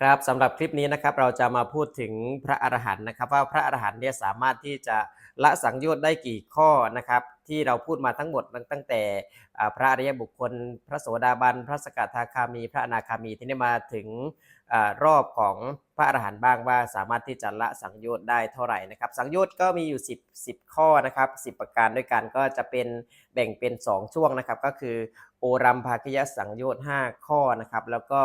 ครับสำหรับคลิปนี้นะครับเราจะมาพูดถึงพระอรหันต์นะครับ ว่าพระอรหันต์เนี่ยสามารถที่จะละสังโยชน์ได้กี่ข้อนะครับ ที่เราพูดมาทั้งหมดตั้งแต่พระอริยบุคคล พระโสดาบัน พระสกทาคามี พระอนาคามีที่นี่มาถึงอรอบของพระอรหันต์บ้างว่าสามารถที่จะละสังโยชน์ได้เท่าไหร่นะครับ สังโยชน์ก็มีอยู่ 10 10 ข้อนะครับ 10 ประการด้วยกันก็จะเป็นแบ่งเป็น 2 ช่วงนะครับ ก็คือโอรัมภาคยสังโยชน์5ข้อนะครับ แล้วก็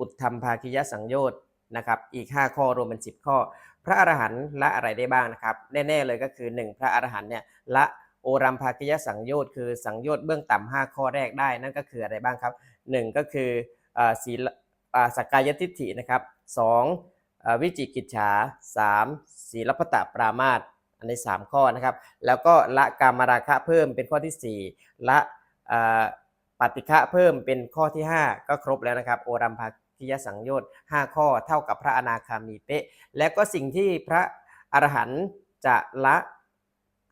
อุทธรรมภาคิยสังโยชน์นะครับอีก 5 ข้อรวมเป็น 10 ข้อ พระอรหันต์ละอะไรได้บ้างนะครับ แน่ ๆ เลยก็คือ 1 พระอรหันต์เนี่ยละโอรัมภาคิยสังโยชน์คือสังโยชน์เบื้องต่ำ5ข้อแรกได้นั่นก็คืออะไรบ้างครับ 1 ก็คือศีลอ่าสกกายทิฏฐินะครับ2อ่าวิจิกิจฉา 3 ศีลพัตตปรามาสอันนี้ 3 ข้อนะครับ แล้วก็ละกามราคะเพิ่มเป็นข้อทีสี่ 4 ละปฏิฆะเพิ่มเป็นข้อที่ 5 ก็ครบแล้วนะครับ โอรัมภา คิยสังโยชน์5ข้อเท่ากับพระอนาคามีเป๊ะ และก็สิ่งที่พระอรหันต์จะละ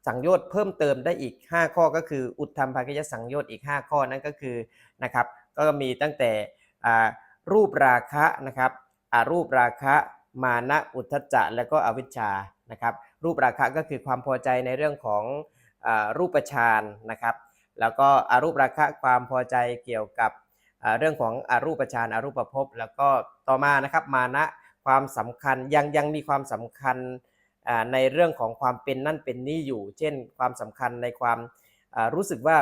สังโยชน์เพิ่มเติมได้อีก 5 ข้อก็คือ อุทธรรมภาคิยสังโยชน์อีก 5 ข้อนั่นก็คือนะครับก็มีตั้งแต่อารูปราคะนะครับอารูปราคะมานะอุทธจะและก็อวิชชานะครับรูปราคะก็คือความพอใจในเรื่องของอรูปฌานนะครับ แล้วก็อารูปราคะความพอใจเกี่ยวกับ เรื่องของอารูปฌานอารูปภพแล้วก็ต่อมานะครับมานะความสำคัญยังยังมีความสำคัญในเรื่องของความเป็นนั่นเป็นนี่อยู่ เช่น ความสำคัญในความรู้สึกว่า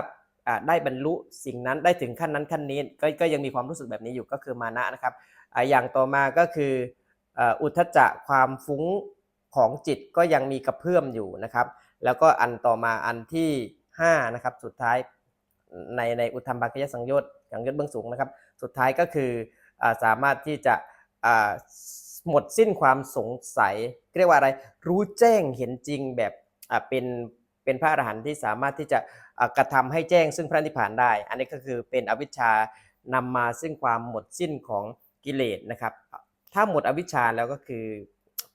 ได้บรรลุสิ่งนั้นได้ถึงขั้นนั้นขั้นนี้ก็ก็ยังมีความรู้สึกแบบนี้อยู่ก็คือมานะนะครับอย่างต่อมาก็คืออุทธัจจะความฟุ้งของจิตก็ยังมีกระเพื่อมอยู่นะครับ แล้วก็อันต่อมาอันที่5นะครับสุดท้าย ในในอุทธรรมภาคยสังโยชน์สังโยชน์เบื้องสูงนะครับ สุดท้ายก็คืออสามารถที่จะหมดสิ้นความสงสัยเรียกว่าอะไรรู้แจ้งเห็นจริงแบบเป็นเป็นพระอรหันต์ที่สามารถที่จะกระทำให้แจ้งซึ่งพระนิพพานได้ อันนี้ก็คือเป็นอวิชชานำมาซึ่งความหมดสิ้นของกิเลสนะครับ ถ้าหมดอวิชชาแล้วก็คือ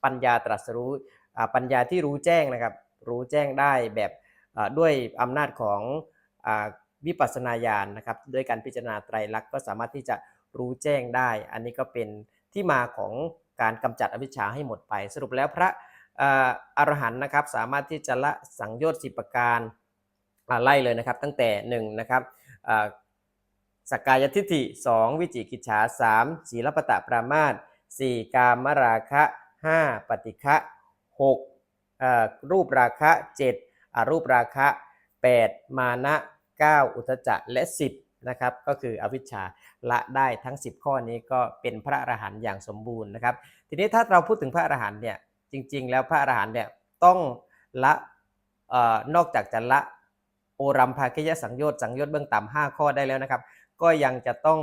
ปัญญาตรัสรู้ปัญญาที่รู้แจ้งนะครับ รู้แจ้งได้แบบด้วยอำนาจของ วิปัสสนาญาณนะครับด้วยการพิจารณาไตรลักษณ์ก็สามารถที่จะรู้แจ้งได้ อันนี้ก็เป็นที่มาของการกำจัดอวิชชาให้หมดไป สรุปแล้วพระอรหันต์นะครับสามารถที่จะละสังโยชน์สิประการไล่เลยนะครับ ตั้งแต่1นะครับสกกายทิฏฐิ 2 วิจิกิจฉา 3ศีลปตะปรามาส4กามราคะ 5 ปฏิฆะ6รูปราคะ 7อรูปราคะ 8 มานะ 9 อุทจจะและ 10นะครับก็คืออวิชชาละได้ทั้ง 10 ข้อนี้ก็เป็นพระอรหันต์อย่างสมบูรณ์นะครับ ทีนี้ถ้าเราพูดถึงพระอรหันต์เนี่ยจริง ๆ แล้วพระอรหันต์เนี่ยต้องละออนอกจากจะละโอรัมภาคิยสังโยชน์สังโยชน์เบื้องต่ำ5ข้อได้แล้วนะครับ ก็ยังจะต้อง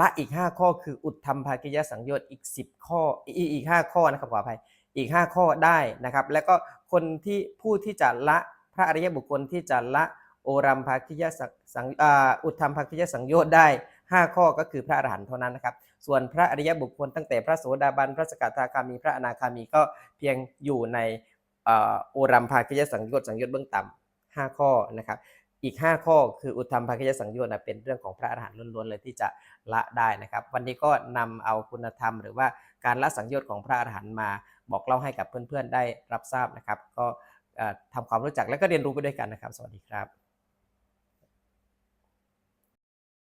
ละอีก 5 ข้อคืออุทธรรมภาคิยสังโยชน์อีก 10 ข้ออีกอีก 5 ข้อนะครับขออภัยอีก 5 ข้อได้นะครับ แล้วก็คนที่ผู้ที่จะละพระอริยบุคคลที่จะละ โอรัมภคิยสังสังอ่าอุทธรรมภคิยสังโยชน์ได้ 5 ข้อก็คือพระอรหันต์เท่านั้นนะครับ ส่วนพระอริยบุคคลตั้งแต่พระโสดาบัน พระสกทาคามี พระอนาคามีก็เพียงอยู่ในโอรัมภคิยสังโยชน์สังโยชน์เบื้องต่ำ5ข้อนะครับ อีก 5 ข้อคืออุทธรรมภคิยสังโยชน์เป็นเรื่องของพระอรหันต์ล้วนๆเลยที่จะละได้นะครับ วันนี้ก็นำเอาคุณธรรม หรือว่าการละสังโยชน์ของพระอรหันต์มาบอกเล่าให้กับเพื่อนๆได้รับทราบนะครับ ก็เอ่อทำความรู้จักและก็เรียนรู้ไปด้วยกันนะครับ สวัสดีครับ